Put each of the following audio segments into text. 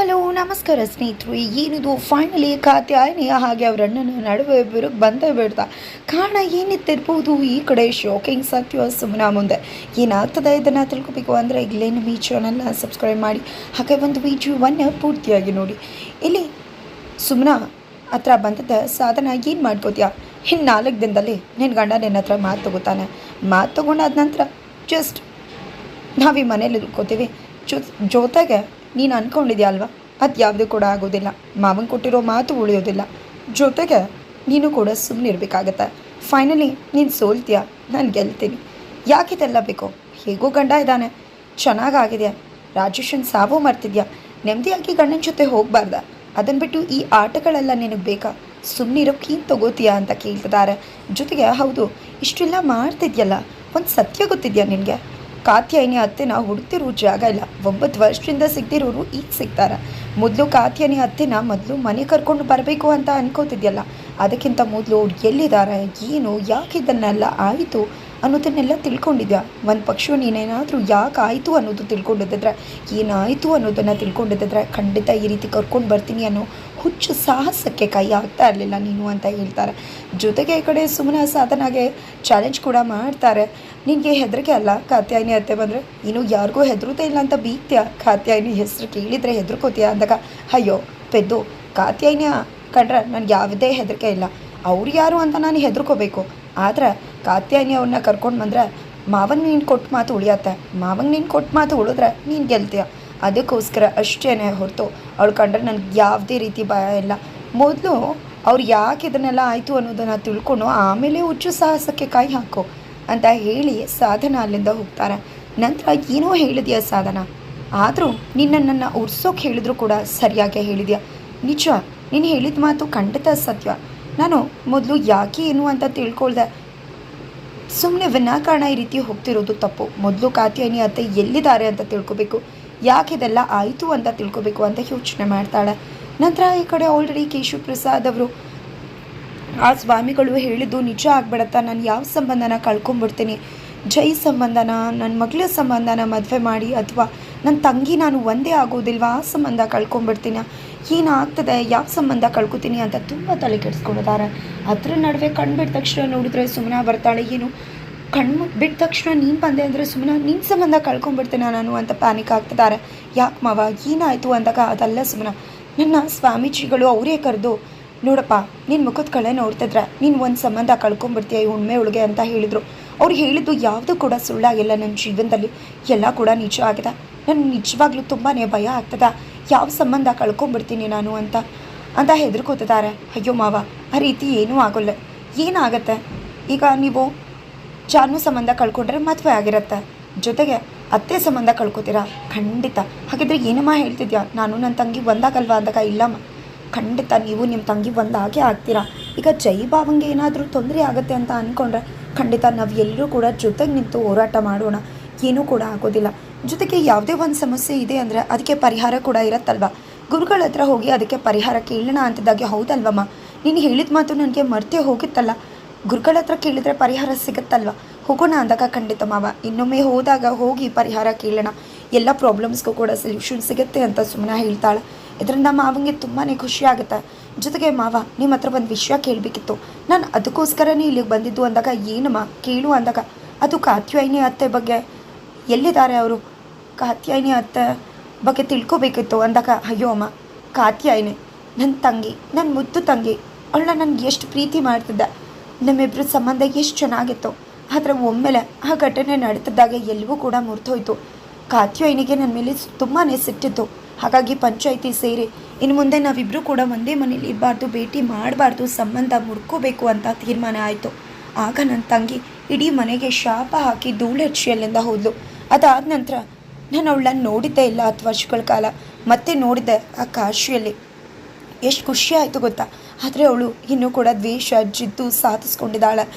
Hello, ನಮಸ್ಕಾರ ಸ್ನೇಹಿತರು. ಏನಿದು? ಫೈನಲಿ ಕಾತ್ಯಾಯನಿಯ ಹಾಗೆ ಅವ್ರ ಅಣ್ಣನ ನಡುವೆ ಬಿರುಕು ಬಂದೇ ಬಿಡ್ತಾ ಕಾರಣ ಏನಿತ್ತಿರ್ಬೋದು? ಈ ಕಡೆ ಶಾಕಿಂಗ್ ಸತ್ಯ ಸುಮ್ಮನ ಮುಂದೆ. ಏನಾಗ್ತದೆ ಇದನ್ನು ತಿಳ್ಕೊಬೇಕು ಅಂದರೆ ಇಲ್ಲೇ ನಮ್ಮ ಈ ಚಾನಲ್ನ ಸಬ್ಸ್ಕ್ರೈಬ್ ಮಾಡಿ. ಹಾಗೆ ಒಂದು ವಿಡಿಯೋವನ್ನು ಪೂರ್ತಿಯಾಗಿ ನೋಡಿ. ಇಲ್ಲಿ ಸುಮ್ಮನ ಹತ್ರ ಬಂದದ ಸಾಧನ ಏನು ಮಾಡ್ಕೋತೀಯಾ? ಇನ್ನು ನಾಲ್ಕು ದಿನದಲ್ಲಿ ನಿನ್ನ ಗಂಡ ನಿನ್ನ ಹತ್ರ ಮಾತು ತಗೋತಾನೆ. ಮಾತು ತಗೊಂಡಾದ ನಂತರ ಜಸ್ಟ್ ನಾವು ಈ ಮನೇಲಿ ಜೊ ಜೊತೆಗೆ ನೀನು ಅಂದ್ಕೊಂಡಿದ್ಯಾ ಅಲ್ವಾ? ಅದು ಯಾವುದೂ ಕೂಡ ಆಗೋದಿಲ್ಲ. ಮಾವನ್ ಕೊಟ್ಟಿರೋ ಮಾತು ಉಳಿಯೋದಿಲ್ಲ. ಜೊತೆಗೆ ನೀನು ಕೂಡ ಸುಮ್ಮನೆ ಇರಬೇಕಾಗತ್ತೆ ಫೈನಲಿ ನೀನು ಸೋಲ್ತೀಯ? ನಾನು ಗೆಲ್ತೀನಿ. ಯಾಕಿದೆಲ್ಲ ಬೇಕು? ಹೇಗೋ ಗಂಡ ಇದ್ದಾನೆ. ಚೆನ್ನಾಗಾಗಿದೆಯಾ ರಾಜೇಶನ್ ಸಾವು ಮರ್ತಿದ್ಯಾ? ನೆಮ್ಮದಿಯಾಗಿ ಗಂಡನ ಜೊತೆ ಹೋಗಬಾರ್ದ. ಅದನ್ನು ಬಿಟ್ಟು ಈ ಆಟಗಳೆಲ್ಲ ನಿನಗೆ ಬೇಕಾ? ಸುಮ್ಮನಿರೋ ಕೀನ್ ತಗೋತೀಯಾ ಅಂತ ಕೇಳ್ತಿದ್ದಾರೆ ಜೊತೆಗೆ ಹೌದು, ಇಷ್ಟೆಲ್ಲ ಮಾಡ್ತಿದ್ಯಲ್ಲ? ಒಂದು ಸತ್ಯ ಗೊತ್ತಿದ್ಯಾ ನಿನಗೆ? ಕಾತ್ಯಾಯಿನಿ ಅತ್ತೆನ ಹುಡುಕ್ತಿರೋ ಜಾಗ ಇಲ್ಲ. ಒಂಬತ್ತು ವರ್ಷದಿಂದ ಸಿಗ್ದಿರೋರು ಈಗ ಸಿಗ್ತಾರ. ಮೊದಲು ಕಾತ್ಯಾನಿ ಅತ್ತೆನ ಮೊದಲು ಮನೆ ಕರ್ಕೊಂಡು ಬರಬೇಕು ಅಂತ ಅನ್ಕೋತಿದ್ಯಲ್ಲ. ಅದಕ್ಕಿಂತ ಮೊದಲು ಅವ್ರು ಎಲ್ಲಿದ್ದಾರೆ ಏನು? ಯಾಕೆ ಇದನ್ನೆಲ್ಲ ಆಯಿತು? ಅನ್ನೋದನ್ನೆಲ್ಲ ತಿಳ್ಕೊಂಡಿದ್ಯಾ? ಒಂದು ಪಕ್ಷ ನೀನೇನಾದರೂ ಯಾಕೆ ಆಯಿತು ಅನ್ನೋದು ತಿಳ್ಕೊಂಡಿದ್ದರೆ ಏನಾಯಿತು ಅನ್ನೋದನ್ನು ತಿಳ್ಕೊಂಡಿದ್ದರೆ ಖಂಡಿತ ಈ ರೀತಿ ಕರ್ಕೊಂಡು ಬರ್ತೀನಿ ಅನ್ನೋ ಹುಚ್ಚು ಸಾಹಸಕ್ಕೆ ಕೈ ಆಗ್ತಾ ಇರಲಿಲ್ಲ ನೀನು ಅಂತ ಹೇಳ್ತಾರೆ. ಜೊತೆಗೆ ಈ ಕಡೆ ಸುಮ್ಮನೆ ಸಾಧನಾಗೆ ಚಾಲೆಂಜ್ ಕೂಡ ಮಾಡ್ತಾರೆ. ನಿನಗೆ ಹೆದರಿಕೆ ಅಲ್ಲ ಕಾತ್ಯಾಯಿನಿ ಅತ್ತೆ ಬಂದರೆ? ಇನ್ನು ಯಾರಿಗೂ ಹೆದರುತ್ತೆ ಇಲ್ಲ ಅಂತ ಬೀಗ್ತೀಯಾ? ಕಾತ್ಯಾಯಿನಿ ಹೆಸರು ಕೇಳಿದರೆ ಹೆದರ್ಕೋತೀಯ ಅಂದಾಗ, ಅಯ್ಯೋ, ಪೆದ್ದು, ಕಾತ್ಯಾಯಿನಿಯ ಕಂಡ್ರೆ ನನಗೆ ಯಾವುದೇ ಹೆದರಿಕೆ ಇಲ್ಲ. ಅವ್ರು ಯಾರು ಅಂತ ನಾನು ಹೆದರ್ಕೋಬೇಕು? ಆದರೆ ಕಾತ್ಯಾಯಿನಿ ಅವ್ರನ್ನ ಕರ್ಕೊಂಡು ಬಂದ್ರೆ, ಮಾವನ್ ನೀನು ಕೊಟ್ಟು ಮಾತು ಉಳಿಯತ್ತೆ. ಮಾವಂಗೆ ನೀನು ಕೊಟ್ಟು ಮಾತು ಉಳಿದ್ರೆ ನೀನು ಗೆಲ್ತೀಯ. ಅದಕ್ಕೋಸ್ಕರ ಅಷ್ಟೇನೆ ಹೊರತು ಅವಳು ಕಂಡ್ರೆ ನನಗೆ ಯಾವುದೇ ರೀತಿ ಭಯ ಇಲ್ಲ. ಮೊದಲು ಅವ್ರು ಯಾಕೆ ಇದನ್ನೆಲ್ಲ ಆಯಿತು ಅನ್ನೋದನ್ನು ತಿಳ್ಕೊಂಡು ಆಮೇಲೆ ಹುಚ್ಚು ಸಾಹಸಕ್ಕೆ ಕಾಯಿ ಹಾಕು ಅಂತ ಹೇಳಿ ಸಾಧನ ಅಲ್ಲಿಂದ ಹೋಗ್ತಾರೆ. ನಂತರ ಏನೋ ಹೇಳಿದ್ಯಾ ಸಾಧನ? ಆದರೂ ನಿನ್ನನ್ನು ಉರ್ಸೋಕೆ ಹೇಳಿದ್ರು ಕೂಡ ಸರಿಯಾಗಿ ಹೇಳಿದೆಯಾ? ನಿಜ, ನೀನು ಹೇಳಿದ ಮಾತು ಖಂಡಿತ ಸತ್ಯ. ನಾನು ಮೊದಲು ಯಾಕೆ ಏನು ಅಂತ ತಿಳ್ಕೊಳ್ದೆ. ಸುಮ್ಮನೆ ವಿನಾಕಾರಣ ಈ ರೀತಿ ಹೋಗ್ತಿರೋದು ತಪ್ಪು. ಮೊದಲು ಕಾತ್ಯಾಯಿನಿ ಅತ್ತೆ ಎಲ್ಲಿದ್ದಾರೆ ಅಂತ ತಿಳ್ಕೊಬೇಕು. ಯಾಕೆ ಇದೆಲ್ಲ ಆಯಿತು ಅಂತ ತಿಳ್ಕೊಬೇಕು ಅಂತ ಯೋಚನೆ ಮಾಡ್ತಾಳೆ. ನಂತರ ಈ ಕಡೆ ಆಲ್ರೆಡಿ ಕೇಶವ ಪ್ರಸಾದ್ ಅವರು, ಆ ಸ್ವಾಮಿಗಳು ಹೇಳಿದ್ದು ನಿಜ ಆಗ್ಬಿಡತ್ತಾ. ನಾನು ಯಾವ ಸಂಬಂಧನ ಕಳ್ಕೊಂಬಿಡ್ತೀನಿ? ಜೈ ಸಂಬಂಧನ ನನ್ನ ಮಗಳ ಸಂಬಂಧನ ಮದುವೆ ಮಾಡಿ, ಅಥವಾ ನನ್ನ ತಂಗಿ ನಾನು ಒಂದೇ ಆಗೋದಿಲ್ವಾ? ಆ ಸಂಬಂಧ ಕಳ್ಕೊಂಬಿಡ್ತೀನ? ಏನಾಗ್ತದೆ? ಯಾವ ಸಂಬಂಧ ಕಳ್ಕೊತೀನಿ ಅಂತ ತುಂಬ ತಲೆ ಕೆಡಿಸ್ಕೊಂಡಿದ್ದಾರೆ. ಅದ್ರ ನಡುವೆ ಕಣ್ಬಿಟ್ಟ ತಕ್ಷಣ ನೋಡಿದ್ರೆ ಸುಮ್ಮನೆ ಬರ್ತಾಳೆ. ಏನು ಕಣ್ಣು ಬಿಟ್ಟ ತಕ್ಷಣ ನೀನು ಬಂದೆ ಅಂದರೆ ಸುಮ್ಮನೆ ನಿನ್ನ ಸಂಬಂಧ ಕಳ್ಕೊಂಡ್ಬಿಡ್ತೇನೆ ನಾನು ಅಂತ ಪ್ಯಾನಿಕ್ ಆಗ್ತಿದ್ದಾರೆ. ಯಾಕೆ ಮಾವ, ಏನಾಯಿತು ಅಂದಾಗ ಅದಲ್ಲ ಸುಮ್ಮನೆ ನನ್ನ ಸ್ವಾಮೀಜಿಗಳು ಅವರೇ ಕರೆದು, ನೋಡಪ್ಪ ನಿನ್ನ ಮುಖದ ಕಳೆ ನೋಡ್ತಿದ್ರೆ ನೀನು ಒಂದು ಸಂಬಂಧ ಕಳ್ಕೊಂಬಿಡ್ತೀಯ ಈ ಹುಣ್ಮೆ ಒಳಗೆ ಅಂತ ಹೇಳಿದರು. ಅವ್ರು ಹೇಳಿದ್ದು ಯಾವುದು ಕೂಡ ಸುಳ್ಳಾಗಿಲ್ಲ ನನ್ನ ಜೀವನದಲ್ಲಿ. ಎಲ್ಲ ಕೂಡ ನಿಜ ಆಗಿದೆ. ನನ್ನ ನಿಜವಾಗ್ಲೂ ತುಂಬಾ ಭಯ ಆಗ್ತದ. ಯಾವ ಸಂಬಂಧ ಕಳ್ಕೊಂಡ್ಬಿಡ್ತೀನಿ ನಾನು ಅಂತ ಅಂತ ಹೆದರ್ಕೋತಿದ್ದಾರೆ. ಅಯ್ಯೋ ಮಾವ, ಆ ರೀತಿ ಏನೂ ಆಗೋಲ್ಲ. ಏನಾಗತ್ತೆ? ಈಗ ನೀವು ಜಾನು ಸಂಬಂಧ ಕಳ್ಕೊಂಡ್ರೆ ಮದುವೆ ಆಗಿರತ್ತೆ. ಜೊತೆಗೆ ಅತ್ತೆ ಸಂಬಂಧ ಕಳ್ಕೊತೀರಾ? ಖಂಡಿತ. ಹಾಗಿದ್ರೆ ಏನಮ್ಮ ಹೇಳ್ತಿದ್ಯಾ? ನಾನು ನನ್ನ ತಂಗಿ ಒಂದಾಗಲ್ವಾ ಅಂದಾಗ ಇಲ್ಲಮ್ಮ. ಖಂಡಿತ ನೀವು ನಿಮ್ಮ ತಂಗಿ ಒಂದಾಗೆ ಆಗ್ತೀರಾ? ಈಗ ಜೈ ಬಾವಂಗೆ ಏನಾದರೂ ತೊಂದರೆ ಆಗುತ್ತೆ ಅಂತ ಅಂದ್ಕೊಂಡ್ರೆ ಖಂಡಿತ ನಾವು ಎಲ್ಲರೂ ಕೂಡ ಜೊತೆಗೆ ನಿಂತು ಹೋರಾಟ ಮಾಡೋಣ. ಏನೂ ಕೂಡ ಆಗೋದಿಲ್ಲ. ಜೊತೆಗೆ ಯಾವುದೇ ಒಂದು ಸಮಸ್ಯೆ ಇದೆ ಅಂದರೆ ಅದಕ್ಕೆ ಪರಿಹಾರ ಕೂಡ ಇರತ್ತಲ್ವ? ಗುರುಗಳ ಹತ್ರ ಹೋಗಿ ಅದಕ್ಕೆ ಪರಿಹಾರ ಕೇಳೋಣ ಅಂತಿದ್ದಾಗೆ ಹೌದಲ್ವಮ್ಮ? ನೀನು ಹೇಳಿದ ಮಾತು ನನಗೆ ಮರ್ತೇ ಹೋಗಿತ್ತಲ್ಲ. ಗುರುಗಳ ಹತ್ರ ಕೇಳಿದರೆ ಪರಿಹಾರ ಸಿಗುತ್ತಲ್ವ? ಹೋಗೋಣ ಅಂದಾಗ ಖಂಡಿತ ಮಾವ. ಇನ್ನೊಮ್ಮೆ ಹೋದಾಗ ಹೋಗಿ ಪರಿಹಾರ ಕೇಳೋಣ. ಎಲ್ಲ ಪ್ರಾಬ್ಲಮ್ಸ್ಗೂ ಕೂಡ ಸೊಲ್ಯೂಷನ್ ಸಿಗುತ್ತೆ ಅಂತ ಸುಮ್ಮನೆ ಹೇಳ್ತಾಳೆ. ಇದರಿಂದ ಮಾವಂಗೆ ತುಂಬಾ ಖುಷಿ ಆಗುತ್ತೆ. ಜೊತೆಗೆ ಮಾವ ನಿಮ್ಮ ಹತ್ರ ಒಂದು ವಿಷಯ ಕೇಳಬೇಕಿತ್ತು. ನಾನು ಅದಕ್ಕೋಸ್ಕರನೇ ಇಲ್ಲಿಗೆ ಬಂದಿದ್ದು ಅಂದಾಗ ಏನಮ್ಮ? ಕೇಳು ಅಂದಾಗ. ಅದು ಕಾತ್ಯಾಯಿನಿ ಅತ್ತೆ ಬಗ್ಗೆ. ಎಲ್ಲಿದ್ದಾರೆ ಅವರು? ಕಾತ್ಯಾಯಿನಿ ಅತ್ತ ಬಗ್ಗೆ ತಿಳ್ಕೊಬೇಕಿತ್ತು ಅಂದಾಗ, ಅಯ್ಯೋ ಅಮ್ಮ, ಕಾತ್ಯಾಯಿನಿ ನನ್ನ ತಂಗಿ ನನ್ನ ಮುದ್ದು ತಂಗಿ ಅವಳನ್ನ ನನಗೆ ಎಷ್ಟು ಪ್ರೀತಿ ಮಾಡ್ತಿದ್ದ. ನಮ್ಮಿಬ್ಬರ ಸಂಬಂಧ ಎಷ್ಟು ಚೆನ್ನಾಗಿತ್ತು. ಆದರೆ ಒಮ್ಮೆಲೆ ಆ ಘಟನೆ ನಡೀತಿದ್ದಾಗ ಎಲ್ಲವೂ ಕೂಡ ಮುರಿದೋಯ್ತು. ಕಾತ್ಯಾಯಿನಿಗೆ ನನ್ನ ಮೇಲೆ ತುಂಬಾ ಸಿಟ್ಟಿತ್ತು. ಹಾಗಾಗಿ ಪಂಚಾಯಿತಿ ಸೇರಿ, ಇನ್ನು ಮುಂದೆ ನಾವಿಬ್ಬರೂ ಕೂಡ ಒಂದೇ ಮನೇಲಿ ಇರಬಾರ್ದು, ಭೇಟಿ ಮಾಡಬಾರ್ದು, ಸಂಬಂಧ ಮುಡ್ಕೋಬೇಕು ಅಂತ ತೀರ್ಮಾನ ಆಯಿತು. ಆಗ ನನ್ನ ತಂಗಿ ಇಡೀ ಮನೆಗೆ ಶಾಪ ಹಾಕಿ ಧೂಳೆರ್ಚಿಯಲ್ಲಿಂದ ಹೋದ್ಲು. ಅದಾದ ನಂತರ ನಾನು ಅವಳನ್ನ ನೋಡಿದ್ದೆ ಇಲ್ಲ ಹತ್ತು ವರ್ಷಗಳ ಕಾಲ. ಮತ್ತೆ ನೋಡಿದ್ದೆ ಆ ಕಾಶಿಯಲ್ಲಿ. ಎಷ್ಟು ಖುಷಿ ಆಯಿತು ಗೊತ್ತಾ? ಆದರೆ ಅವಳು ಇನ್ನೂ ಕೂಡ ದ್ವೇಷ, ಜಿದ್ದು ಸಾಧಿಸ್ಕೊಂಡಿದ್ದಾಳೆ.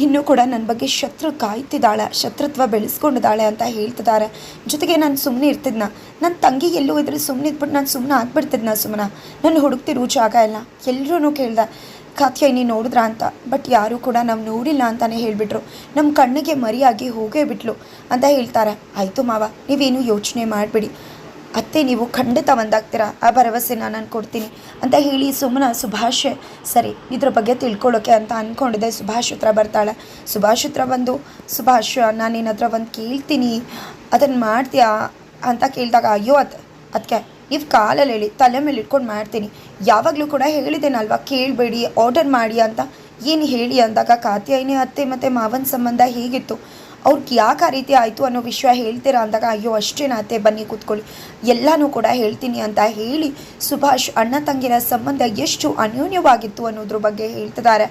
ಇನ್ನೂ ಕೂಡ ನನ್ನ ಬಗ್ಗೆ ಶತ್ರು ಕಾಯ್ತಿದ್ದಾಳೆ, ಶತ್ರುತ್ವ ಬೆಳೆಸ್ಕೊಂಡಿದ್ದಾಳೆ ಅಂತ ಹೇಳ್ತಿದ್ದಾರೆ. ಜೊತೆಗೆ ನಾನು ಸುಮ್ಮನೆ ಇರ್ತಿದ್ನ. ನನ್ನ ತಂಗಿ ಎಲ್ಲೂ ಇದ್ರೆ ಸುಮ್ಮನೆ ಇದ್ಬಿಟ್ಟು ನಾನು ಸುಮ್ಮನೆ ಆಗ್ಬಿಡ್ತಿದ್ನ ಸುಮ್ಮನೆ ನಾನು ಹುಡುಕ್ತಿರೋ ಜಾಗ ಇಲ್ಲ. ಎಲ್ಲರೂ ಕೇಳ್ದೆ. ಕಾತ್ಯಾಯಿನಿ ನೋಡಿದ್ರ ಅಂತ. ಬಟ್ ಯಾರೂ ಕೂಡ ನಾವು ನೋಡಿಲ್ಲ ಅಂತಾನೆ ಹೇಳಿಬಿಟ್ರು. ನಮ್ಮ ಕಣ್ಣಿಗೆ ಮರಿಯಾಗಿ ಹೋಗೇ ಬಿಟ್ಲು ಅಂತ ಹೇಳ್ತಾರೆ. ಆಯಿತು ಮಾವ, ನೀವೇನು ಯೋಚನೆ ಮಾಡಿಬಿಡಿ. ಅತ್ತೆ, ನೀವು ಖಂಡಿತ ಒಂದಾಗ್ತೀರಾ? ಆ ಭರವಸೆನ ನಾನು ಕೊಡ್ತೀನಿ ಅಂತ ಹೇಳಿ ಸುಮ್ಮನ ಸುಭಾಷ್, ಸರಿ, ಇದ್ರ ಬಗ್ಗೆ ತಿಳ್ಕೊಳ್ಳೋಕೆ ಅಂತ ಅಂದ್ಕೊಂಡಿದ್ದೆ ಸುಭಾಷ್ ಹತ್ರ ಬರ್ತಾಳೆ. ಸುಭಾಷ್ ಹತ್ರ ಬಂದು, ಸುಭಾಷ್ ನಾನು ಹತ್ರ ಒಂದು ಕೇಳ್ತೀನಿ. ಅದನ್ನು ಮಾಡ್ತೀಯಾ? ಅಂತ ಕೇಳಿದಾಗ, ಅಯ್ಯೋ, ಅದು ಅದಕ್ಕೆ ನೀವು ಕಾಲಲ್ಲಿ ಹೇಳಿ ತಲೆ ಮೇಲೆ ಇಟ್ಕೊಂಡು ಮಾಡ್ತೀನಿ. ಯಾವಾಗಲೂ ಕೂಡ ಹೇಳಿದ್ದೇನಲ್ವಾ ಕೇಳಬೇಡಿ ಆರ್ಡರ್ ಮಾಡಿ ಅಂತ. ಏನು ಹೇಳಿ ಅಂದಾಗ ಕಾತ್ಯಾಯಿನಿ ಅತ್ತೆ ಮತ್ತು ಮಾವನ ಸಂಬಂಧ ಹೇಗಿತ್ತು? ಅವ್ರಿಗೆ ಯಾಕೆ ಆ ರೀತಿ ಆಯಿತು ಅನ್ನೋ ವಿಷಯ ಹೇಳ್ತೀರಾ ಅಂದಾಗ, ಅಯ್ಯೋ, ಅಷ್ಟೇನ ಅತ್ತೆ, ಬನ್ನಿ ಕೂತ್ಕೊಳ್ಳಿ. ಎಲ್ಲನೂ ಕೂಡ ಹೇಳ್ತೀನಿ ಅಂತ ಹೇಳಿ ಸುಭಾಷ್ ಅಣ್ಣ ತಂಗಿರ ಸಂಬಂಧ ಎಷ್ಟು ಅನ್ಯೋನ್ಯವಾಗಿತ್ತು ಅನ್ನೋದ್ರ ಬಗ್ಗೆ ಹೇಳ್ತಿದ್ದಾರೆ.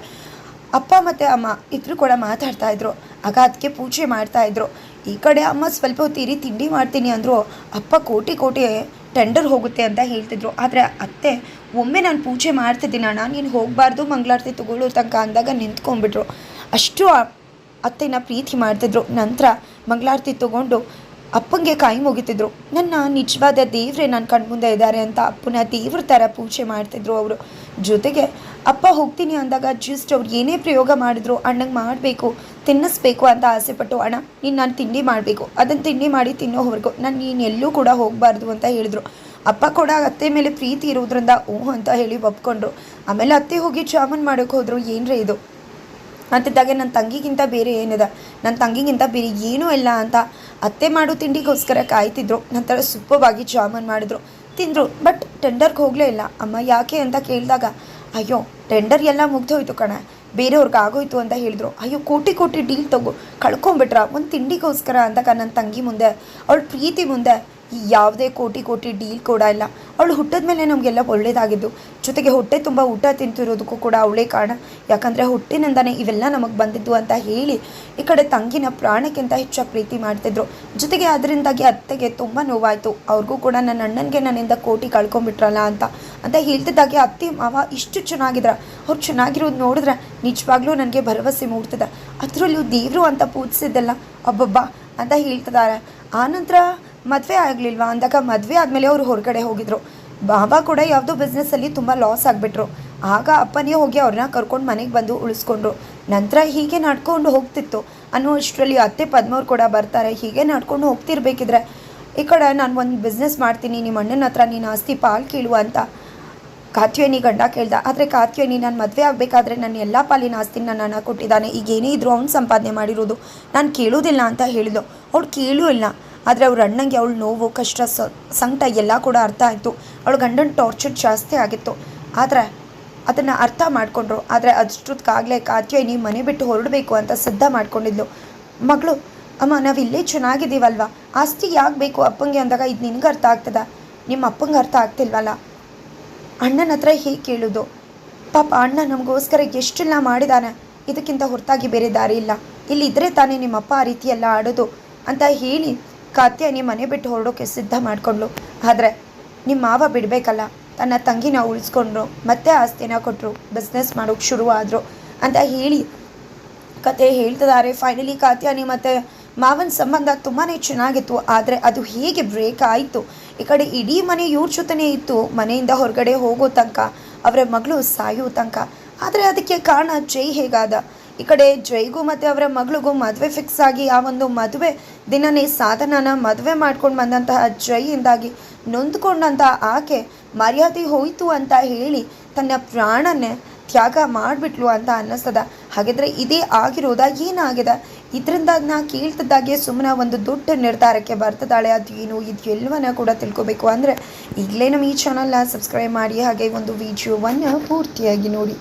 ಅಪ್ಪ ಮತ್ತು ಅಮ್ಮ ಇಬ್ಬರು ಕೂಡ ಮಾತಾಡ್ತಾ ಇದ್ರು. ಆಗ ಅದಕ್ಕೆ ಪೂಜೆ ಮಾಡ್ತಾಯಿದ್ರು ಈ ಕಡೆ ಅಮ್ಮ ಸ್ವಲ್ಪ ಹೊತ್ತಿರಿ ತಿಂಡಿ ಮಾಡ್ತೀನಿ ಅಂದರು. ಅಪ್ಪ ಕೋಟಿ ಕೋಟಿ ಟೆಂಡರ್ ಹೋಗುತ್ತೆ ಅಂತ ಹೇಳ್ತಿದ್ರು. ಆದರೆ ಅತ್ತೆ, ಒಮ್ಮೆ ನಾನು ಪೂಜೆ ಮಾಡ್ತಿದ್ದೀನಿ ಅಣ್ಣ ನೀನು ಹೋಗಬಾರ್ದು, ಮಂಗಳಾರತಿ ತಗೊಳ್ಳೋ ತನಕ ಅಂದಾಗ ನಿಂತ್ಕೊಂಡ್ಬಿಟ್ರು. ಅಷ್ಟು ಅತ್ತೆನ ಪ್ರೀತಿ ಮಾಡ್ತಿದ್ರು. ನಂತರ ಮಂಗಳಾರತಿ ತಗೊಂಡು ಅಪ್ಪಂಗೆ ಕಾಯಿ ಮುಗಿತಿದ್ರು. ನನ್ನ ನಿಜವಾದ ದೇವ್ರೆ ನನ್ನ ಕಣ್ಮುಂದೆ ಇದ್ದಾರೆ ಅಂತ ಅಪ್ಪನ ದೇವ್ರ ಥರ ಪೂಜೆ ಮಾಡ್ತಿದ್ರು ಅವರು. ಜೊತೆಗೆ, ಅಪ್ಪ ಹೋಗ್ತೀನಿ ಅಂದಾಗ ಜಸ್ಟ್ ಅವ್ರು ಏನೇ ಪ್ರಯೋಗ ಮಾಡಿದ್ರು ಅಣ್ಣಂಗೆ ಮಾಡಬೇಕು, ತಿನ್ನಿಸ್ಬೇಕು ಅಂತ ಆಸೆಪಟ್ಟು ಅಣ್ಣ, ನೀನು ನಾನು ತಿಂಡಿ ಮಾಡಬೇಕು. ಅದನ್ನು ತಿಂಡಿ ಮಾಡಿ ತಿನ್ನೋವರೆಗೂ ನಾನು ನೀನು ಎಲ್ಲೂ ಕೂಡ ಹೋಗಬಾರ್ದು ಅಂತ ಹೇಳಿದ್ರು. ಅಪ್ಪ ಕೂಡ ಅತ್ತೆ ಮೇಲೆ ಪ್ರೀತಿ ಇರೋದ್ರಿಂದ ಓಹ್, ಅಂತ ಹೇಳಿ ಒಪ್ಕೊಂಡ್ರು. ಆಮೇಲೆ ಅತ್ತೆ ಹೋಗಿ ಜಾಮೂನ್ ಮಾಡೋಕೆ ಹೋದರು. ಏನ್ರೇ ಇದು? ಅಂತಿದ್ದಾಗೆ ನನ್ನ ತಂಗಿಗಿಂತ ಬೇರೆ ಏನಿದೆ? ನನ್ನ ತಂಗಿಗಿಂತ ಬೇರೆ ಏನೂ ಇಲ್ಲ ಅಂತ ಅತ್ತೆ ಮಾಡೋ ತಿಂಡಿಗೋಸ್ಕರ ಕಾಯ್ತಿದ್ರು. ನಂತರ ಸುಪ್ಪವಾಗಿ ಜಾಮೂನ್ ಮಾಡಿದ್ರು. ತಿಂದರು ಬಟ್ ಟೆಂಡರ್ಗೆ ಹೋಗಲೇ ಇಲ್ಲ. ಅಮ್ಮ ಯಾಕೆ ಅಂತ ಕೇಳಿದಾಗ, ಅಯ್ಯೋ ಟೆಂಡರ್ ಎಲ್ಲ ಮುಗ್ದೋಯ್ತು ಕಣ. ಬೇರೆಯವ್ರಿಗೆ ಆಗೋಯ್ತು ಅಂತ ಹೇಳಿದ್ರು. ಅಯ್ಯೋ, ಕೋಟಿ ಕೋಟಿ ಡೀಲ್ ತಗೋ. ಕಳ್ಕೊಂಬಿಟ್ರ. ಒಂದು ತಿಂಡಿಗೋಸ್ಕರ ಅಂದಾಗ ನನ್ನ ತಂಗಿ ಮುಂದೆ, ಅವಳ ಪ್ರೀತಿ ಮುಂದೆ ಯಾವುದೇ ಕೋಟಿ ಕೋಟಿ ಡೀಲ್ ಕೂಡ ಇಲ್ಲ. ಅವಳು ಹುಟ್ಟದ ಮೇಲೆ ನಮಗೆಲ್ಲ ಒಳ್ಳೇದಾಗಿದ್ದು. ಜೊತೆಗೆ ಹೊಟ್ಟೆ ತುಂಬ ಊಟ ತಿಂತಿರೋದಕ್ಕೂ ಕೂಡ ಅವಳೇ ಕಾರಣ. ಯಾಕಂದರೆ ಹುಟ್ಟಿನಿಂದನೇ ಇವೆಲ್ಲ ನಮಗೆ ಬಂದಿದ್ದು ಅಂತ ಹೇಳಿ ಈ ಕಡೆ ತಂಗಿನ ಪ್ರಾಣಕ್ಕಿಂತ ಹೆಚ್ಚಾಗಿ ಪ್ರೀತಿ ಮಾಡ್ತಿದ್ರು. ಜೊತೆಗೆ ಅದರಿಂದಾಗಿ ಅತ್ತೆಗೆ ತುಂಬ ನೋವಾಯಿತು. ಅವ್ರಿಗೂ ಕೂಡ ನನ್ನ ಅಣ್ಣನಿಗೆ ನನ್ನಿಂದ ಕೋಟಿ ಕಳ್ಕೊಂಬಿಟ್ರಲ್ಲ ಅಂತ. ಅಂತ ಹೇಳ್ತಿದ್ದಾಗೆ ಅತ್ತೆ ಮಾವ ಇಷ್ಟು ಚೆನ್ನಾಗಿದ್ರ. ಅವ್ರು ಚೆನ್ನಾಗಿರೋದು ನೋಡಿದ್ರೆ ನಿಜವಾಗ್ಲೂ ನನಗೆ ಭರವಸೆ ಮೂಡ್ತದೆ. ಅದರಲ್ಲೂ ದೇವರು ಅಂತ ಪೂಜಿಸಿದ್ದಲ್ಲ. ಅಬ್ಬಬ್ಬ ಅಂತ ಹೇಳ್ತಿದ್ದಾರೆ. ಆನಂತರ ಮದುವೆ ಆಗಲಿಲ್ವಾ? ಅಂದಾಗ ಮದುವೆ ಆದಮೇಲೆ ಅವರು ಹೊರಗಡೆ ಹೋಗಿದ್ರು. ಬಾಬಾ ಕೂಡ ಯಾವುದೋ ಬಿಸ್ನೆಸ್ಸಲ್ಲಿ ತುಂಬ ಲಾಸ್ ಆಗಿಬಿಟ್ರು. ಆಗ ಅಪ್ಪನೇ ಹೋಗಿ ಅವ್ರನ್ನ ಕರ್ಕೊಂಡು ಮನೆಗೆ ಬಂದು ಉಳಿಸ್ಕೊಂಡ್ರು. ನಂತರ ಹೀಗೆ ನಡ್ಕೊಂಡು ಹೋಗ್ತಿತ್ತು. ಅನ್ನುವಷ್ಟರಲ್ಲಿ ಅತ್ತೆ ಪದ್ಮವ್ರು ಕೂಡ ಬರ್ತಾರೆ. ಹೀಗೆ ನಡ್ಕೊಂಡು ಹೋಗ್ತಿರ್ಬೇಕಿದ್ರೆ, ಈ ಕಡೆ ನಾನು ಒಂದು ಬಿಸ್ನೆಸ್ ಮಾಡ್ತೀನಿ ನಿಮ್ಮ ಅಣ್ಣನ ಹತ್ರ ನೀನು ಆಸ್ತಿ ಪಾಲು ಕೇಳುವ ಅಂತ ಕಾತ್ಯೋನಿ ಗಂಡ ಕೇಳ್ದ. ಆದರೆ ಕಾತ್ಯನಿ ನಾನು ಮದುವೆ ಆಗಬೇಕಾದ್ರೆ ನನ್ನ ಎಲ್ಲ ಪಾಲಿನ ಆಸ್ತಿನ ನನ್ನ ಅಣ್ಣ ಕೊಟ್ಟಿದ್ದಾನೆ. ಈಗ ಏನೇ ಇದ್ರೂ ಅವ್ನು ಸಂಪಾದನೆ ಮಾಡಿರೋದು. ನಾನು ಕೇಳೋದಿಲ್ಲ ಅಂತ ಹೇಳಿದ್ಲು. ಅವ್ಳು ಕೇಳೂ ಇಲ್ಲ. ಆದರೆ ಅವ್ರ ಅಣ್ಣಂಗೆ ಅವಳು ನೋವು, ಕಷ್ಟ ಸಂಕಟ ಎಲ್ಲ ಕೂಡ ಅರ್ಥ ಆಯಿತು. ಅವಳು ಗಂಡನ ಟಾರ್ಚರ್ ಜಾಸ್ತಿ ಆಗಿತ್ತು. ಆದರೆ ಅದನ್ನು ಅರ್ಥ ಮಾಡಿಕೊಂಡ್ರು. ಆದರೆ ಅಷ್ಟೊತ್ತಿಗಾಗಲೇ ಕಾತ್ಯಾಯಿನಿ ಮನೆ ಬಿಟ್ಟು ಹೊರಡಬೇಕು ಅಂತ ಸಿದ್ಧ ಮಾಡ್ಕೊಂಡಿದ್ಲು. ಮಗಳು, ಅಮ್ಮ ನಾವು ಇಲ್ಲೇ ಚೆನ್ನಾಗಿದ್ದೀವಲ್ವ? ಆಸ್ತಿ ಯಾಕೆ ಬೇಕು ಅಪ್ಪಂಗೆ ಅಂದಾಗ ಇದು ನಿನಗೆ ಅರ್ಥ ಆಗ್ತದ? ನಿಮ್ಮ ಅಪ್ಪಂಗೆ ಅರ್ಥ ಆಗ್ತಿಲ್ವಲ್ಲ? ಅಣ್ಣನ ಹತ್ರ ಹೇಗೆ ಕೇಳೋದು. ಪಾಪ ಅಣ್ಣ ನಮಗೋಸ್ಕರ ಎಷ್ಟೆಲ್ಲ ಮಾಡಿದಾನೆ. ಇದಕ್ಕಿಂತ ಹೊರತಾಗಿ ಬೇರೆ ದಾರಿ ಇಲ್ಲ. ಇಲ್ಲಿದ್ದರೆ ತಾನೇ ನಿಮ್ಮಪ್ಪ ಆ ರೀತಿ ಎಲ್ಲ ಆಡೋದು ಅಂತ ಹೇಳಿ ಕಾತ್ಯಾನಿ ಮನೆ ಬಿಟ್ಟು ಹೊರಡೋಕೆ ಸಿದ್ಧ ಮಾಡಿಕೊಂಡ್ಳು. ಆದರೆ ನಿಮ್ಮ ಮಾವ ಬಿಡಬೇಕಲ್ಲ, ತನ್ನ ತಂಗಿನ ಉಳಿಸ್ಕೊಂಡ್ರು, ಮತ್ತೆ ಆಸ್ತಿನ ಕೊಟ್ಟರು ಬಿಸ್ನೆಸ್ ಮಾಡೋಕ್ಕೆ ಶುರುವಾದರು ಅಂತ ಹೇಳಿ ಕತೆ ಹೇಳ್ತಿದ್ದಾರೆ. ಫೈನಲಿ ಕಾತ್ಯಾನಿ ಮತ್ತು ಮಾವನ ಸಂಬಂಧ ತುಂಬಾ ಚೆನ್ನಾಗಿತ್ತು, ಆದರೆ ಅದು ಹೇಗೆ ಬ್ರೇಕ್ ಆಯಿತು? ಈ ಕಡೆ ಇಡೀ ಮನೆ ಇವ್ರ ಜೊತೆನೇ ಇತ್ತು, ಮನೆಯಿಂದ ಹೊರಗಡೆ ಹೋಗೋ ತನಕ, ಅವರ ಮಗಳು ಸಾಯೋ ತನಕ. ಆದರೆ ಅದಕ್ಕೆ ಕಾರಣ ಜೈ ಹೇಗಾದ? ಈ ಕಡೆ ಜೈಗೂ ಮತ್ತು ಅವರ ಮಗಳಿಗೂ ಮದುವೆ ಫಿಕ್ಸ್ ಆಗಿ ಆ ಒಂದು ಮದುವೆ ದಿನನೇ ಸಾಧನನ ಮದುವೆ ಮಾಡ್ಕೊಂಡು ಬಂದಂತಹ ಜೈಯಿಂದಾಗಿ ನೊಂದ್ಕೊಂಡಂತಹ ಆಕೆ ಮರ್ಯಾದೆ ಹೋಯಿತು ಅಂತ ಹೇಳಿ ತನ್ನ ಪ್ರಾಣನೇ ತ್ಯಾಗ ಮಾಡಿಬಿಟ್ಲು ಅಂತ ಅನ್ನಿಸ್ತದ. ಹಾಗಿದ್ರೆ ಇದೇ ಆಗಿರೋದ ಏನಾಗಿದೆ ಇದರಿಂದ ನಾ ಕೇಳ್ತಿದ್ದಾಗೆ ಸುಮ್ಮನೆ ಒಂದು ದೊಡ್ಡ ನಿರ್ಧಾರಕ್ಕೆ ಬರ್ತದಾಳೆ ಅದು ಏನು ಇದು ಎಲ್ಲವನ್ನ ಕೂಡ ತಿಳ್ಕೊಬೇಕು. ಅಂದರೆ ಈಗಲೇ ನಮ್ಮ ಈ ಚಾನಲ್ನ ಸಬ್ಸ್ಕ್ರೈಬ್ ಮಾಡಿ, ಹಾಗೆ ಒಂದು ವಿಡಿಯೋವನ್ನು ಪೂರ್ತಿಯಾಗಿ ನೋಡಿ.